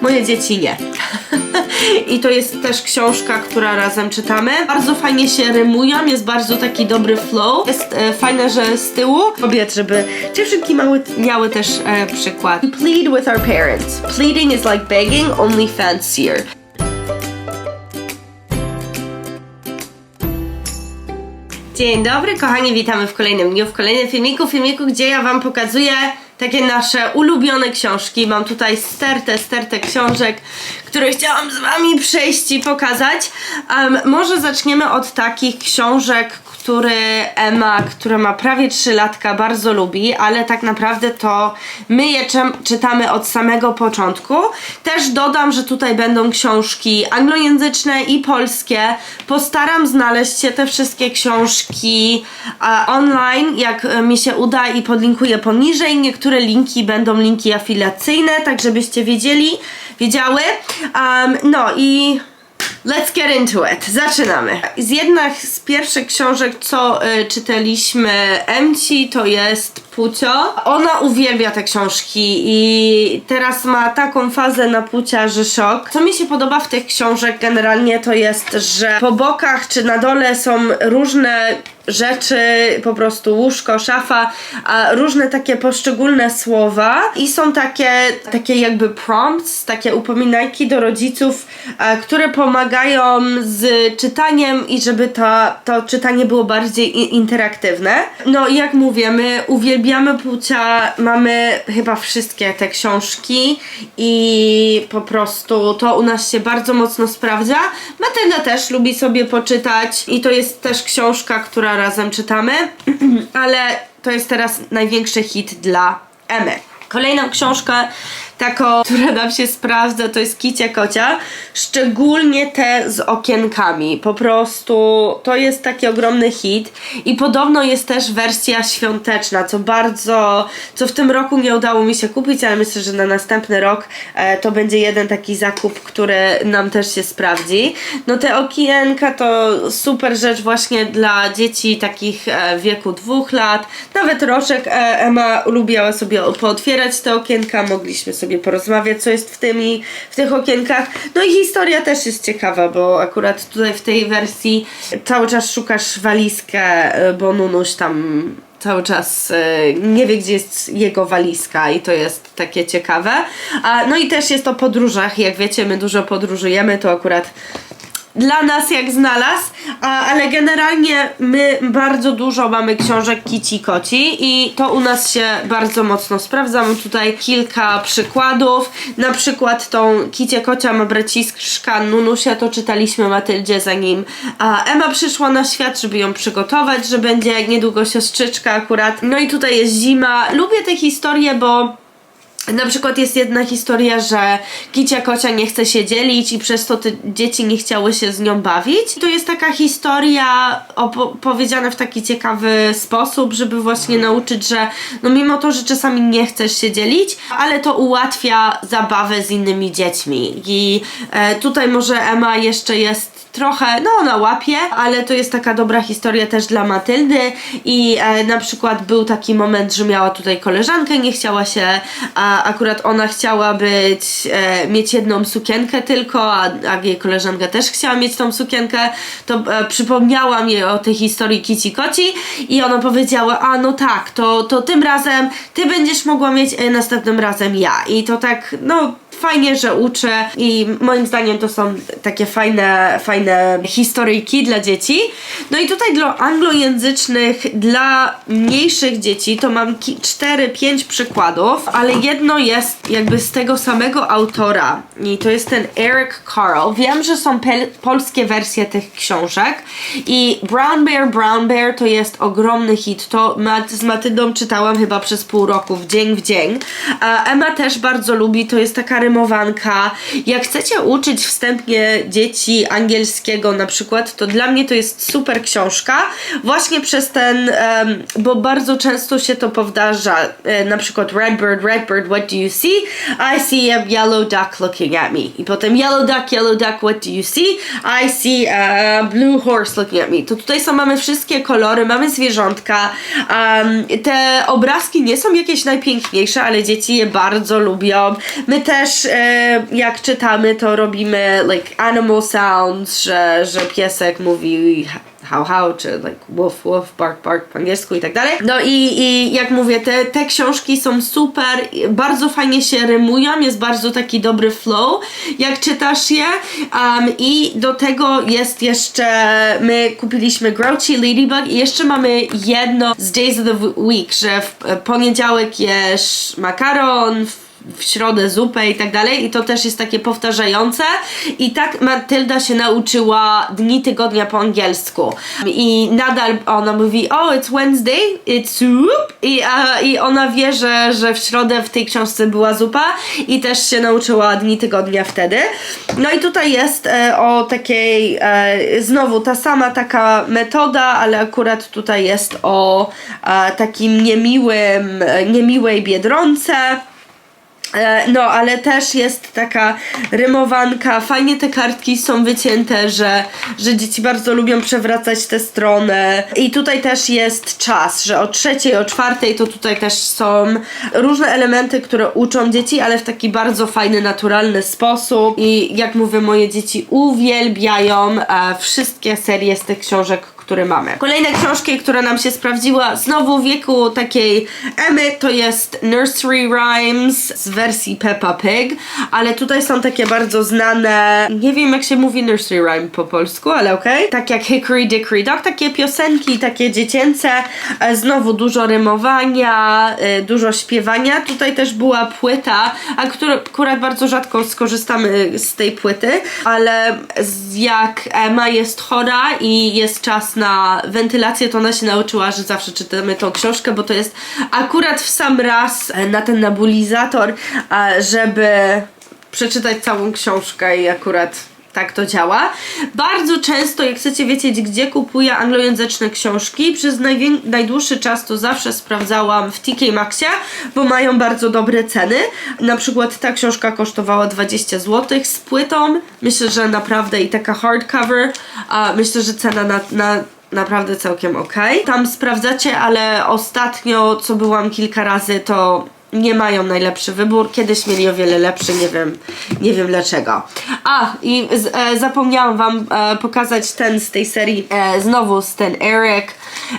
moje dzieci nie. I to jest też książka, która razem czytamy. Bardzo fajnie się rymują, jest bardzo taki dobry flow. Jest e, fajne, że z tyłu kobiet, żeby dziewczynki mały, miały też e, przykład. We plead with our parents. Pleading is like begging, only fancier. Dzień dobry, kochani, witamy w kolejnym dniu, w kolejnym filmiku, filmiku, gdzie ja Wam pokazuję takie nasze ulubione książki. Mam tutaj stertę, stertę książek, które chciałam z Wami przejść i pokazać. Um, może zaczniemy od takich książek, które Emma, która ma prawie 3 latka, bardzo lubi, ale tak naprawdę to my je czytamy od samego początku. Też dodam, że tutaj będą książki anglojęzyczne i polskie. Postaram znaleźć się te wszystkie książki online, jak e, mi się uda i podlinkuję poniżej. Niektóre linki będą linki afiliacyjne, tak żebyście wiedzieli, wiedziały. Um, no i Let's get into it. Zaczynamy. Z jednych z pierwszych książek, co y, czytaliśmy Emci, to jest Pucio. Ona uwielbia te książki i teraz ma taką fazę na Pucia, że szok. Co mi się podoba w tych książek generalnie to jest, że po bokach czy na dole są różne rzeczy, po prostu łóżko, szafa, a różne takie poszczególne słowa i są takie, takie jakby prompts, takie upominajki do rodziców, które pomagają z czytaniem i żeby to, to czytanie było bardziej interaktywne. No i jak mówię, my uwielbiamy Pucia, mamy chyba wszystkie te książki i po prostu to u nas się bardzo mocno sprawdza. Matylda też lubi sobie poczytać i to jest też książka, która razem czytamy, ale to jest teraz największy hit dla Emy. Kolejną książkę, taką, która nam się sprawdza, to jest Kicia Kocia. Szczególnie te z okienkami. Po prostu to jest taki ogromny hit. I podobno jest też wersja świąteczna, co bardzo, co w tym roku nie udało mi się kupić, ale myślę, że na następny rok e, to będzie jeden taki zakup, który nam też się sprawdzi. No te okienka to super rzecz właśnie dla dzieci takich e, wieku dwóch lat, nawet roczek. E, Emma lubiła sobie pootwierać te okienka, mogliśmy sobie porozmawiać, co jest w, tymi, w tych okienkach. No i historia też jest ciekawa, bo akurat tutaj w tej wersji cały czas szukasz walizkę, e, bo Nunuś tam cały czas e, nie wie, gdzie jest jego walizka i to jest takie ciekawe. A, no i też jest o podróżach. Jak wiecie, my dużo podróżujemy, to akurat dla nas jak znalazł, a, ale generalnie my bardzo dużo mamy książek Kici Koci i to u nas się bardzo mocno sprawdza. Mam tutaj kilka przykładów. Na przykład tą Kicie Kocia ma braciszka Nunusia, to czytaliśmy Matyldzie zanim a Emma przyszła na świat, żeby ją przygotować, że będzie niedługo siostrzyczka akurat. No i tutaj jest zima. Lubię te historie, bo na przykład jest jedna historia, że Kicia Kocia nie chce się dzielić i przez to te dzieci nie chciały się z nią bawić. To jest taka historia opowiedziana w taki ciekawy sposób, żeby właśnie nauczyć, że no mimo to, że czasami nie chcesz się dzielić, ale to ułatwia zabawę z innymi dziećmi. I e, tutaj może Emma jeszcze jest trochę, no ona łapie, ale to jest taka dobra historia też dla Matyldy i e, na przykład był taki moment, że miała tutaj koleżankę, nie chciała się, a akurat ona chciała być, e, mieć jedną sukienkę tylko, a, a jej koleżanka też chciała mieć tą sukienkę, to e, przypomniałam jej o tej historii Kici Koci i ona powiedziała, a no tak, to, to tym razem ty będziesz mogła mieć, e, następnym razem ja i to tak, no fajnie, że uczę i moim zdaniem to są takie fajne, fajne historyjki dla dzieci. No i tutaj dla anglojęzycznych, dla mniejszych dzieci to mam 4-5 przykładów, ale jedno jest jakby z tego samego autora i to jest ten Eric Carl. Wiem, że są polskie wersje tych książek i Brown Bear, Brown Bear to jest ogromny hit. To z Matyldą czytałam chyba przez pół roku, w dzień w dzień. Emma też bardzo lubi, to jest taka rymowanka. Jak chcecie uczyć wstępnie dzieci angielskiego na przykład, to dla mnie to jest super książka. Właśnie przez ten, bo bardzo często się to powtarza. E, na przykład Redbird, Redbird, what do you see? I see a yellow duck looking at me. I potem yellow duck, yellow duck, what do you see? I see a blue horse looking at me. To tutaj są, mamy wszystkie kolory, mamy zwierzątka. Te obrazki nie są jakieś najpiękniejsze, ale dzieci je bardzo lubią. My też też e, jak czytamy, to robimy like animal sounds, że, że piesek mówi how how, czy like woof woof, bark bark po angielsku i tak dalej. No i, i jak mówię, te, te książki są super, bardzo fajnie się rymują, jest bardzo taki dobry flow, jak czytasz je. Um, I do tego jest jeszcze, my kupiliśmy Grouchy Ladybug i jeszcze mamy jedno z Days of the Week, że w e, poniedziałek jesz makaron, w środę zupę i tak dalej. I to też jest takie powtarzające. I tak Matylda się nauczyła dni tygodnia po angielsku. I nadal ona mówi oh it's Wednesday, it's soup. I, i ona wie, że, że w środę w tej książce była zupa i też się nauczyła dni tygodnia wtedy. No i tutaj jest e, o takiej e, znowu ta sama taka metoda, ale akurat tutaj jest o e, takim niemiłym, e, niemiłej biedronce No, ale też jest taka rymowanka. Fajnie te kartki są wycięte, że, że dzieci bardzo lubią przewracać tę stronę. I tutaj też jest czas, że o trzeciej, o czwartej to tutaj też są różne elementy, które uczą dzieci, ale w taki bardzo fajny, naturalny sposób. I jak mówię, moje dzieci uwielbiają e, wszystkie serie z tych książek, które mamy. Kolejne książki, która nam się sprawdziła znowu w wieku takiej Emy, to jest Nursery Rhymes z wersji Peppa Pig, ale tutaj są takie bardzo znane, nie wiem jak się mówi Nursery Rhyme po polsku, ale okej. Okay. Tak jak Hickory Dickory Dock, takie piosenki, takie dziecięce, e, znowu dużo rymowania, e, dużo śpiewania. Tutaj też była płyta, a akurat bardzo rzadko skorzystamy z tej płyty, ale jak Emma jest chora i jest czas na wentylację, to ona się nauczyła, że zawsze czytamy tą książkę, bo to jest akurat w sam raz e, na ten nebulizator, e, żeby przeczytać całą książkę i akurat tak to działa. Bardzo często, jak chcecie wiedzieć, gdzie kupuję anglojęzyczne książki, przez najdłuższy czas to zawsze sprawdzałam w TK Maxie, bo mają bardzo dobre ceny. Na przykład ta książka kosztowała 20 zł z płytą. Myślę, że naprawdę i taka hardcover. A myślę, że cena na, na naprawdę całkiem ok. Tam sprawdzacie, ale ostatnio, co byłam kilka razy, to nie mają najlepszy wybór. Kiedyś mieli o wiele lepszy, nie wiem, nie wiem dlaczego. A, i z, e, zapomniałam wam e, pokazać ten z tej serii, e, znowu z ten Eric,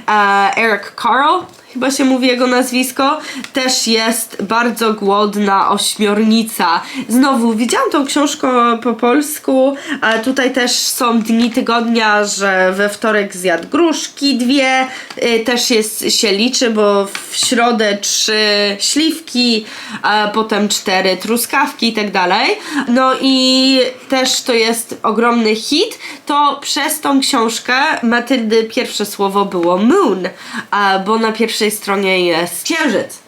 e, Eric Carl, chyba się mówi jego nazwisko, też jest bardzo głodna ośmiornica. Znowu, widziałam tą książkę po polsku, a tutaj też są dni tygodnia, że we wtorek zjadł gruszki dwie, y, też jest, się liczy, bo w środę trzy śliwki, a potem cztery truskawki i tak dalej. No i też to jest ogromny hit, to przez tą książkę Matyldy pierwsze słowo było moon, bo na pierwszej stronie jest księżyc.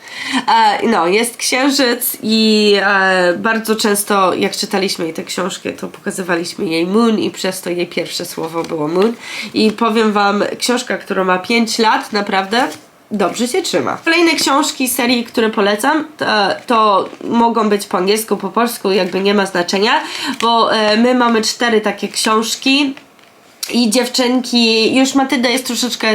E, no, jest księżyc i e, bardzo często jak czytaliśmy jej tę książkę, to pokazywaliśmy jej Moon i przez to jej pierwsze słowo było Moon. I powiem wam, książka, która ma 5 lat, naprawdę dobrze się trzyma. Kolejne książki serii, które polecam, to, to mogą być po angielsku, po polsku, jakby nie ma znaczenia, bo e, my mamy cztery takie książki. I dziewczynki, już Matylda jest troszeczkę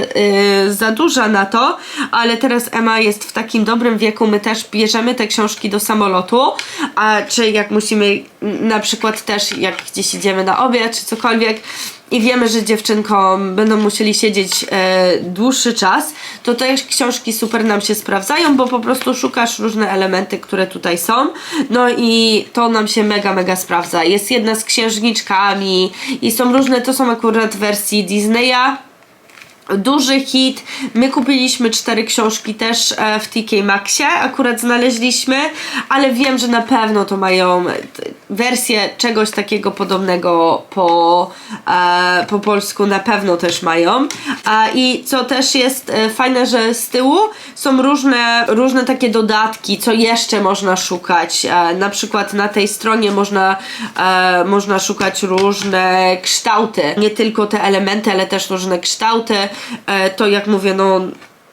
y, za duża na to, ale teraz Emma jest w takim dobrym wieku, my też bierzemy te książki do samolotu, a czy jak musimy na przykład też jak gdzieś idziemy na obiad czy cokolwiek i wiemy, że dziewczynkom będą musieli siedzieć e, dłuższy czas, to te książki super nam się sprawdzają, bo po prostu szukasz różne elementy, które tutaj są. No i to nam się mega, mega sprawdza. Jest jedna z księżniczkami i są różne, to są akurat wersji Disneya. Duży hit. My kupiliśmy cztery książki też e, w TK Maxie, akurat znaleźliśmy, ale wiem, że na pewno to mają e, wersję czegoś takiego podobnego po, e, po polsku, na pewno też mają. I co też jest fajne, że z tyłu są różne, różne takie dodatki, co jeszcze można szukać. Na przykład na tej stronie można, można szukać różne kształty, nie tylko te elementy, ale też różne kształty. E, to jak mówię, no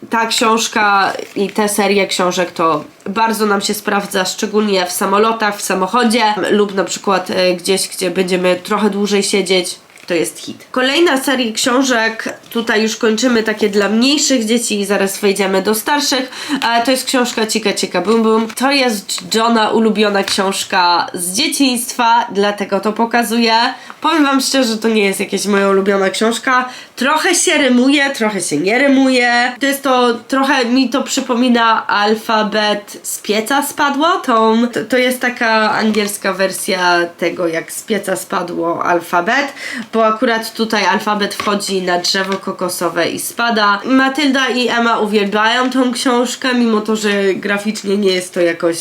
ta książka i te serie książek to bardzo nam się sprawdza, szczególnie w samolotach, w samochodzie lub na przykład e, gdzieś, gdzie będziemy trochę dłużej siedzieć. To jest hit. Kolejna seria książek, tutaj już kończymy takie dla mniejszych dzieci i zaraz wejdziemy do starszych. E, to jest książka Cika Cika Bum Bum. To jest Johna ulubiona książka z dzieciństwa, dlatego to pokazuję. Powiem wam szczerze, to nie jest jakaś moja ulubiona książka. Trochę się rymuje, trochę się nie rymuje. To jest to, trochę mi to przypomina alfabet z pieca spadło. To, to jest taka angielska wersja tego, jak z pieca spadło alfabet, bo akurat tutaj alfabet wchodzi na drzewo kokosowe i spada. Matylda i Emma uwielbiają tą książkę, mimo to, że graficznie nie jest to jakoś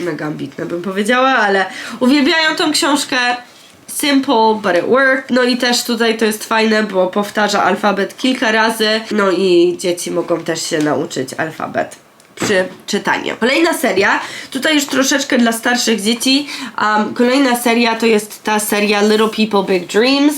mega ambitne, bym powiedziała, ale uwielbiają tą książkę. Simple, but it worked. No i też tutaj to jest fajne, bo powtarza alfabet kilka razy. No i dzieci mogą też się nauczyć alfabet przy czytaniu. Kolejna seria, tutaj już troszeczkę dla starszych dzieci. Um, kolejna seria to jest ta seria Little People Big Dreams.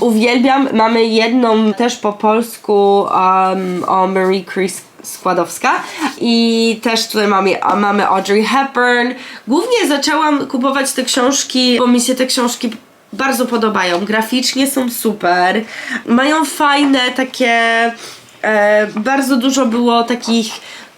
Uwielbiam, mamy jedną też po polsku um, o Marie Chris Składowska i też tutaj mamy, mamy Audrey Hepburn. Głównie zaczęłam kupować te książki, bo mi się te książki bardzo podobają. Graficznie są super. Mają fajne takie. E, bardzo dużo było takich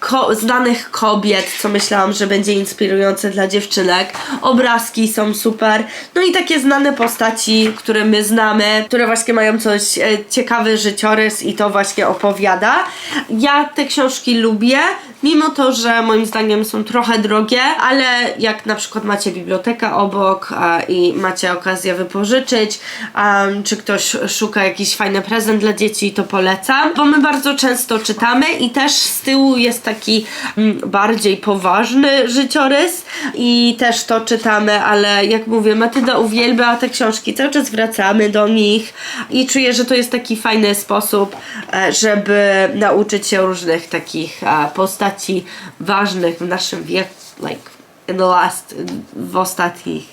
ko- znanych kobiet, co myślałam, że będzie inspirujące dla dziewczynek. Obrazki są super. No i takie znane postaci, które my znamy, które właśnie mają coś e, ciekawy życiorys i to właśnie opowiada. Ja te książki lubię, mimo to, że moim zdaniem są trochę drogie, ale jak na przykład macie bibliotekę obok i macie okazję wypożyczyć, czy ktoś szuka jakiś fajny prezent dla dzieci, to polecam, bo my bardzo często czytamy i też z tyłu jest taki mm, bardziej poważny życiorys i też to czytamy, ale jak mówię, Matylda uwielbia te książki, cały czas wracamy do nich i czuję, że to jest taki fajny sposób, e, żeby nauczyć się różnych takich e, postaci ważnych w naszym wieku, like in the last, w ostatnich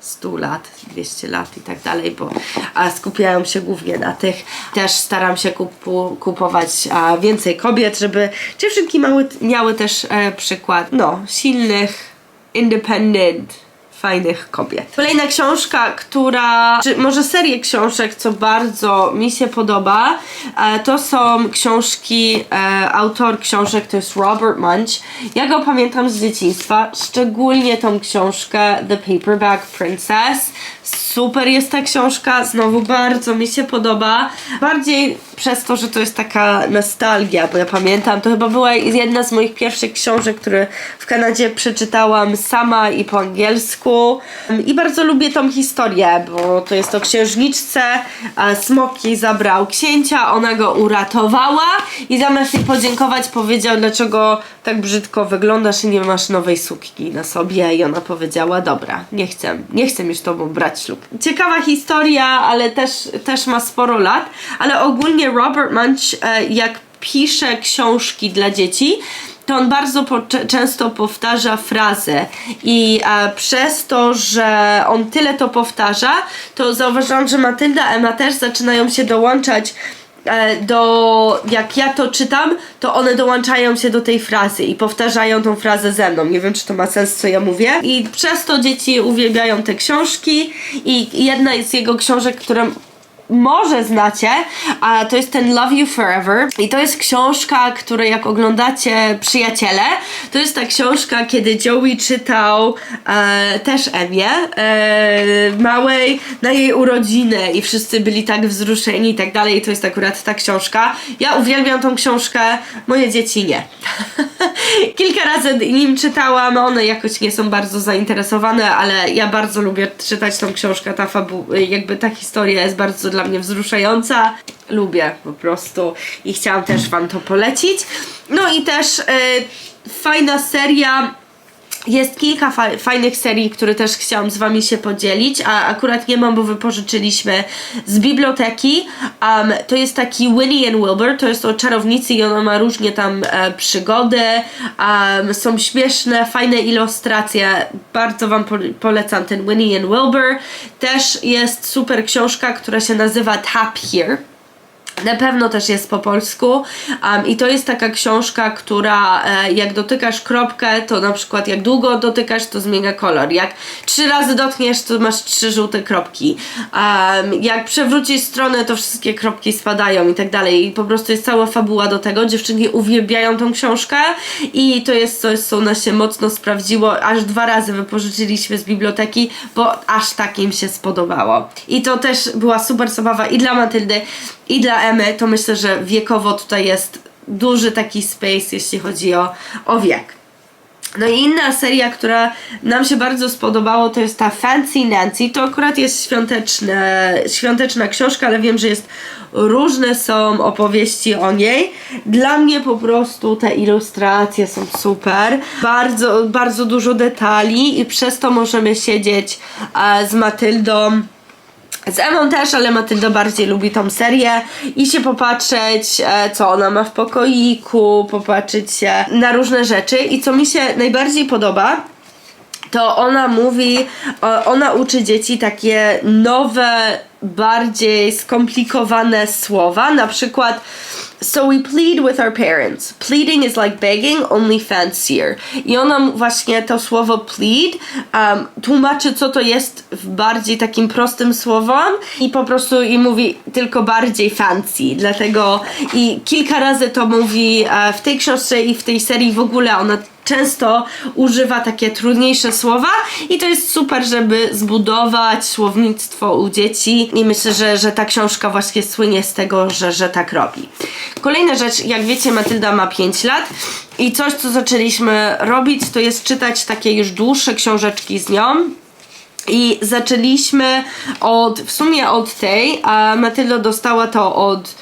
100 lat, 200 lat i tak dalej, bo a, skupiają się głównie na tych. Też staram się kupu, kupować a, więcej kobiet, żeby dziewczynki mały, miały też e, przykład, no, silnych, independent, fajnych kobiet. Kolejna książka, która, czy może serię książek, co bardzo mi się podoba, e, to są książki, e, autor książek to jest Robert Munch. Ja go pamiętam z dzieciństwa, szczególnie tą książkę The Paperback Princess. Super jest ta książka, znowu bardzo mi się podoba. Bardziej przez to, że to jest taka nostalgia, bo ja pamiętam, to chyba była jedna z moich pierwszych książek, które w Kanadzie przeczytałam sama i po angielsku. I bardzo lubię tą historię, bo to jest o księżniczce. Smoki zabrał księcia, ona go uratowała i zamiast jej podziękować powiedział, dlaczego tak brzydko wyglądasz i nie masz nowej sukni na sobie i ona powiedziała, dobra, nie chcę, nie chcę już tobą brać ślub. Ciekawa historia, ale też, też ma sporo lat, ale ogólnie Robert Munch, e, jak pisze książki dla dzieci, to on bardzo po, często powtarza frazę i e, przez to, że on tyle to powtarza, to zauważyłam, że Matylda, Emma też zaczynają się dołączać do, jak ja to czytam, to one dołączają się do tej frazy i powtarzają tą frazę ze mną. Nie wiem, czy to ma sens, co ja mówię. I przez to dzieci uwielbiają te książki i jedna z jego książek, która może znacie, a to jest ten Love You Forever i to jest książka, którą jak oglądacie Przyjaciele, to jest ta książka, kiedy Joey czytał e, też Emię e, małej na jej urodziny i wszyscy byli tak wzruszeni i tak dalej to jest akurat ta książka. Ja uwielbiam tą książkę, moje dzieci nie. Kilka razy nim czytałam, one jakoś nie są bardzo zainteresowane, ale ja bardzo lubię czytać tą książkę, ta fabu, jakby ta historia jest bardzo dla mnie wzruszająca. Lubię po prostu i chciałam też wam to polecić. No i też y, fajna seria jest kilka fa- fajnych serii, które też chciałam z wami się podzielić, a akurat nie mam, bo wypożyczyliśmy z biblioteki. Um, to jest taki Winnie and Wilbur, to jest o czarownicy i ona ma różnie tam e, przygody. Um, są śmieszne, fajne ilustracje. Bardzo wam po- polecam ten Winnie and Wilbur. Też jest super książka, która się nazywa Tap Here. Na pewno też jest po polsku um, i to jest taka książka, która e, jak dotykasz kropkę, to na przykład jak długo dotykasz, to zmienia kolor. Jak trzy razy dotkniesz, to masz trzy żółte kropki. Um, jak przewrócisz stronę, to wszystkie kropki spadają i tak dalej. I po prostu jest cała fabuła do tego. Dziewczynki uwielbiają tą książkę i to jest coś, co nas się mocno sprawdziło. Aż dwa razy wypożyczyliśmy z biblioteki, bo aż tak im się spodobało. I to też była super zabawa i dla Matyldy, i dla Emy. To myślę, że wiekowo tutaj jest duży taki space, jeśli chodzi o, o wiek. No i inna seria, która nam się bardzo spodobało, to jest ta Fancy Nancy. To akurat jest świąteczne, świąteczna książka, ale wiem, że jest różne są opowieści o niej. Dla mnie po prostu te ilustracje są super. Bardzo, bardzo dużo detali i przez to możemy siedzieć e, z Matyldą z Emą też, ale Matylda bardziej lubi tą serię i się popatrzeć, e, co ona ma w pokoiku, popatrzeć się na różne rzeczy. I co mi się najbardziej podoba, to ona mówi, ona uczy dzieci takie nowe, bardziej skomplikowane słowa, na przykład So we plead with our parents. Pleading is like begging, only fancier. I ona właśnie to słowo plead um, tłumaczy, co to jest w bardziej takim prostym słowom i po prostu i mówi tylko bardziej fancy. Dlatego i kilka razy to mówi e, w tej książce i w tej serii w ogóle ona często używa takie trudniejsze słowa i to jest super, żeby zbudować słownictwo u dzieci i myślę, że, że ta książka właśnie słynie z tego, że, że tak robi. Kolejna rzecz, jak wiecie Matylda ma 5 lat i coś, co zaczęliśmy robić, to jest czytać takie już dłuższe książeczki z nią. I zaczęliśmy od, w sumie od tej, a Matylda dostała to od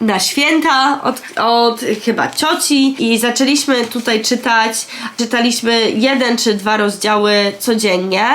na święta od, od chyba cioci i zaczęliśmy tutaj czytać, czytaliśmy jeden czy dwa rozdziały codziennie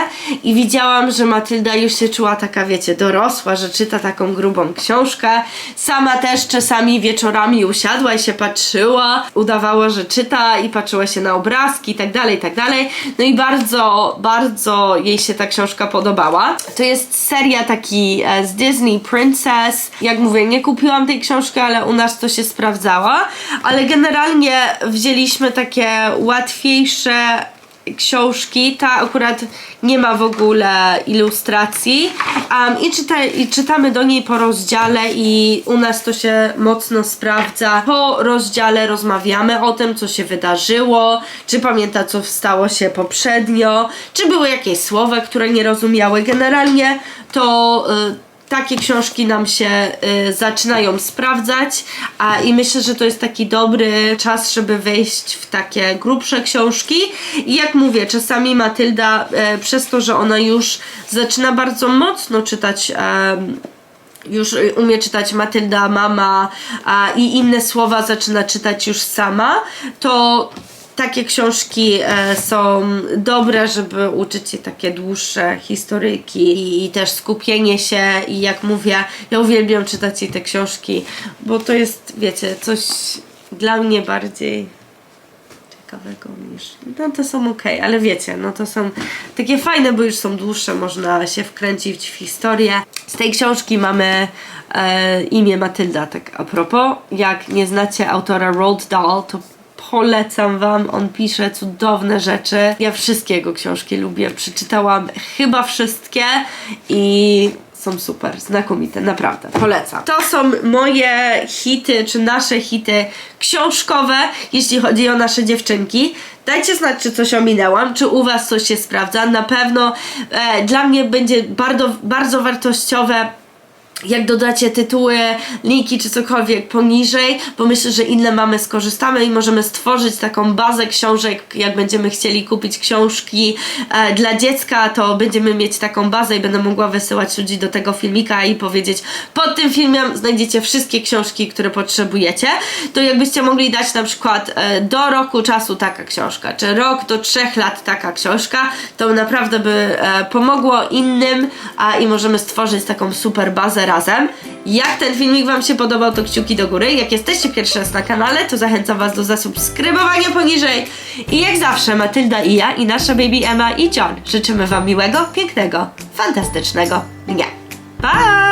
i widziałam, że Matylda już się czuła taka, wiecie, dorosła, że czyta taką grubą książkę. Sama też czasami wieczorami usiadła i się patrzyła, udawała, że czyta i patrzyła się na obrazki i tak dalej, i tak dalej. No i bardzo, bardzo jej się ta książka podobała. To jest seria taki e, z Disney Princess. Jak mówię, nie kupiłam tej książki, ale u nas to się sprawdzała. Ale generalnie wzięliśmy takie łatwiejsze książki. Ta akurat nie ma w ogóle ilustracji. Um, i, czyta, I czytamy do niej po rozdziale i u nas to się mocno sprawdza. Po rozdziale rozmawiamy o tym, co się wydarzyło, czy pamięta, co stało się poprzednio, czy były jakieś słowa, które nie rozumiały. Generalnie to... Y, takie książki nam się y, zaczynają sprawdzać, a i myślę, że to jest taki dobry czas, żeby wejść w takie grubsze książki. I jak mówię, czasami Matylda, e, przez to, że ona już zaczyna bardzo mocno czytać. em, już y, umie czytać Matylda, mama a, i inne słowa zaczyna czytać już sama, to takie książki e, są dobre, żeby uczyć się takie dłuższe historyki i, też skupienie się i jak mówię, ja uwielbiam czytać jej te książki, bo to jest, wiecie, coś dla mnie bardziej ciekawego niż. No to są ok, ale wiecie, no to są takie fajne, bo już są dłuższe, można się wkręcić w historię. Z tej książki mamy e, imię Matylda, tak a propos. Jak nie znacie autora Roald Dahl, to polecam wam, on pisze cudowne rzeczy. Ja wszystkie jego książki lubię, przeczytałam chyba wszystkie i są super, znakomite, naprawdę, polecam. To są moje hity, czy nasze hity książkowe, jeśli chodzi o nasze dziewczynki. Dajcie znać, czy coś ominęłam, czy u was coś się sprawdza. Na pewno e, dla mnie będzie bardzo, bardzo wartościowe jak dodacie tytuły, linki czy cokolwiek poniżej, bo myślę, że inne mamy skorzystamy i możemy stworzyć taką bazę książek, jak będziemy chcieli kupić książki e, dla dziecka, to będziemy mieć taką bazę i będę mogła wysyłać ludzi do tego filmika i powiedzieć, pod tym filmem znajdziecie wszystkie książki, które potrzebujecie, to jakbyście mogli dać na przykład e, do roku czasu taka książka, czy rok do trzech lat taka książka, to naprawdę by e, pomogło innym a, i możemy stworzyć taką super bazę Jak ten filmik Wam się podobał, to kciuki do góry. Jak jesteście pierwszy raz na kanale, to zachęcam Was do zasubskrybowania poniżej. I jak zawsze, Matylda i ja, i nasza baby Emma i John życzymy Wam miłego, pięknego, fantastycznego dnia. Pa!